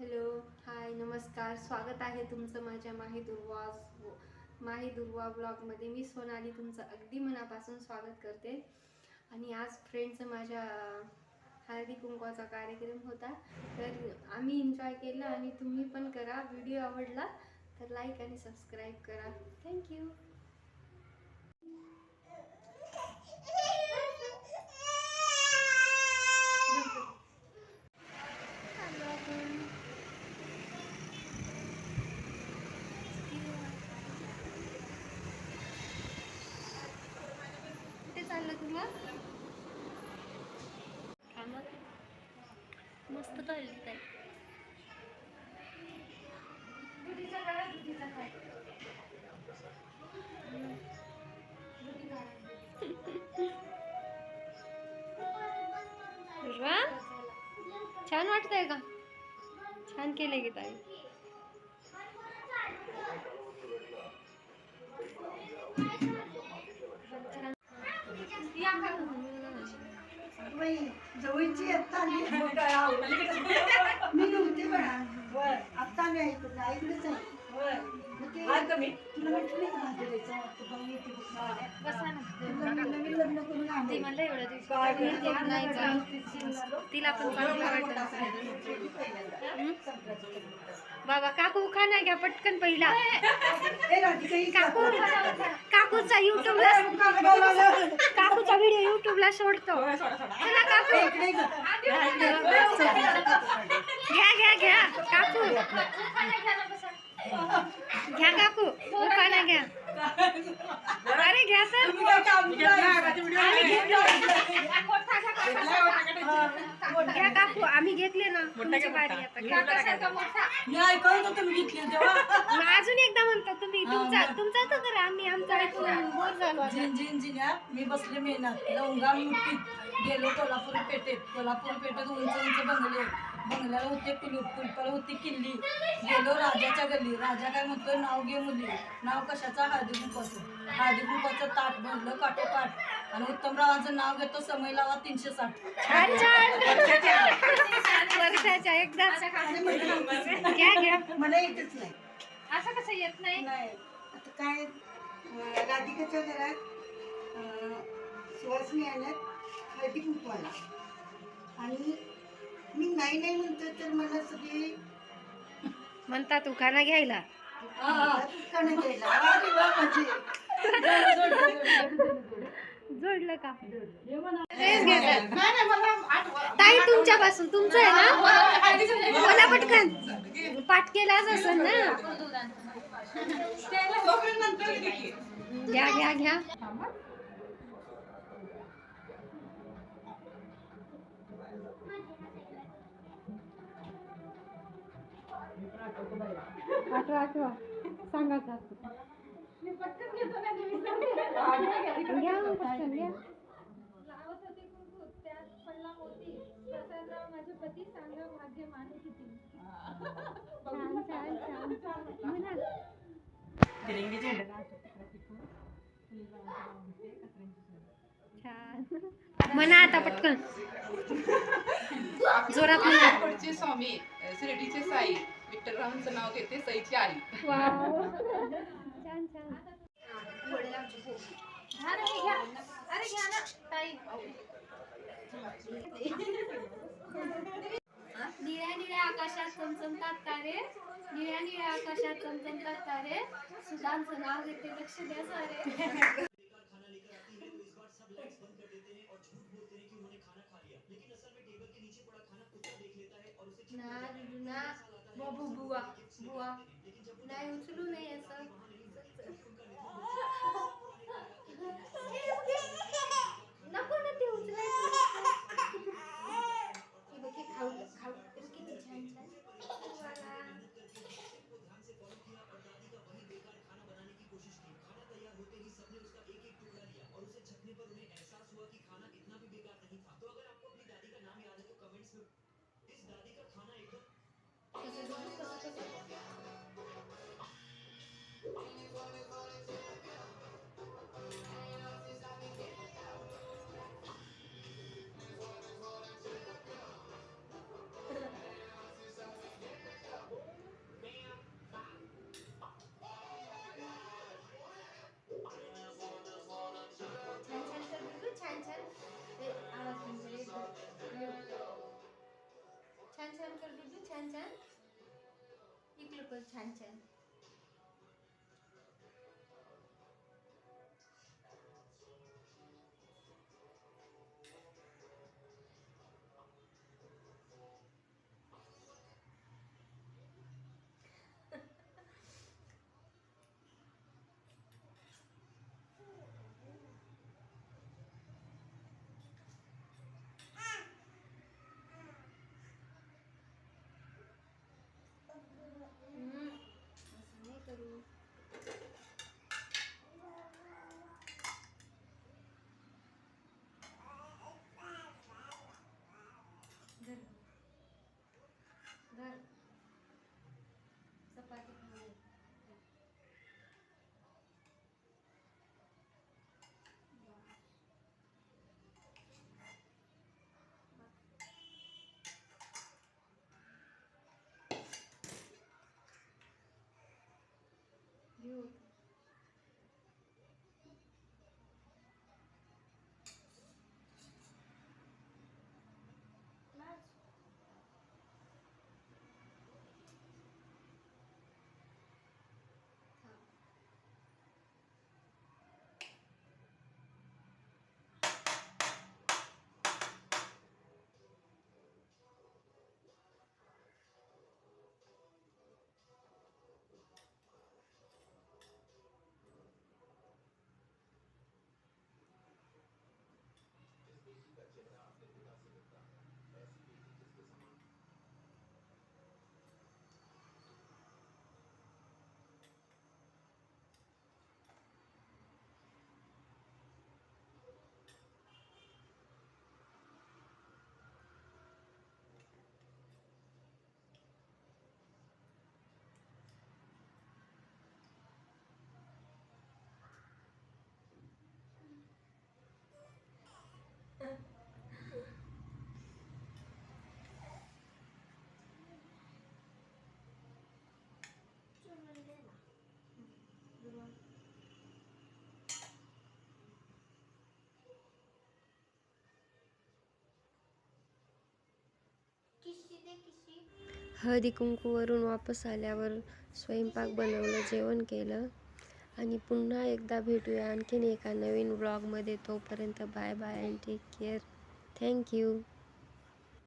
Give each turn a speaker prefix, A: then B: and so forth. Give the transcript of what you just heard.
A: Hello hi नमस्कार. स्वागत आहे तुमचं माझ्या माही दुर्वा माही दुर्वा ब्लॉगमध्ये. मी सोनाली तुमचं अगदी मनापासून स्वागत करते. आणि आज फ्रेंडचं माझ्या हळदी कुंकवाचा कार्यक्रम होता. तर आम्ही एन्जॉय केला आणि तुम्ही पण करा. व्हिडिओ आवडला तर लाईक आणि सबस्क्राईब करा. थँक्यू मस्त चालली आहे छान वाटतंय का? छान केले की ताई.
B: बाई, जवळची आत्ता आली. मी नव्हते म्हणा आत्ता मी ऐकलं ऐकलंच आहे ते- तुला नाही.
A: म्हणलं एवढ्या दिवशी नाही पण चांगलं वाटत? बाबा काकू खाना घ्या पटकन पहिला
B: ए, राधिका,
A: काकू
B: काकू.
A: काकूचा युट्यूबला काकूचा व्हिडिओ युट्यूबला सोडतो काकू. घ्या घ्या घ्या काकू घ्या काकू उखाणा घ्या. अरे घ्या तर. घ्या काकू? आम्ही घेतले ना. तुमची बारी आता. घ्या.
B: मी घेतली तेव्हा
A: मग अजून एकदा म्हणतो तुम्ही. तुमचा तुमचा तर करा आम्ही आमचा ऐकून बोर झालो आता.
B: झिन झिन झिन्या मी बसले मेहनत लवंगा मुठीत गेलो कोल्हापूर पेठेत. कोल्हापूर पेठेत उंच उंच बंगले. बंगल्याला होते कुलूप कुलपाला होती किल्ली. गेलो राजाच्या गल्ली. राजा काय म्हणतो नाव घे मुली. नाव कशाचा? हळदी कुंकवाचं हळदी कुंकवाचं ताट भरलं काठोकाठ आणि उत्तमरावांचं नाव घेतो समय लावा तीनशे साठ
A: छान छान वर्षाच्या
B: मला येतच नाही.
A: असं कसं येत नाही?
B: नाही. आता काय राधिकाच्या घरात सुवासिनी आल्यात हळदी कुंकवाला आणि मी नाही नाही म्हणतो तर मला सगळी
A: म्हणतात उखाणा घ्यायला.
B: अरे म्हणजे
A: जोडलं का? ताई तुमच्यापासून. तुमचं आहे ना? मला पटकन. पाठ केलाच असेल ना? घ्या घ्या घ्या. आठवा आठवा. सांगा घ्या मग पटकन घ्या.
C: लावत होते कुंकू त्यात पडला मोती प्रसादराव माझे पती सांगा भाग्य माने किती?
A: छान छान छान. म्हणा. छान. म्हणा आता पटकन. जोरात म्हणा.
D: स्वामी शिर्डीचे साई विठ्ठलरावांचं नाव घेते सईची आई.
A: वाव.
C: अरे घ्या ना ताई
A: निळ्या निळ्या आकाशात चमचमतात तारे. निळ्या निळ्या आकाशात चमचमतात तारे. सुदांचं नाव घेते, लक्ष द्या सारे. ना ना, बुवा बुवा. नाही, उचलू नाही असं. Chan Chan कर दीजिए Chan Chan पण छान छान हळदी कुंकूवरून वापस आल्यावर स्वयंपाक बनवलं जेवण केलं आणि पुन्हा एकदा भेटूया आणखीन एका नवीन ब्लॉगमध्ये तोपर्यंत bye bye and take care thank you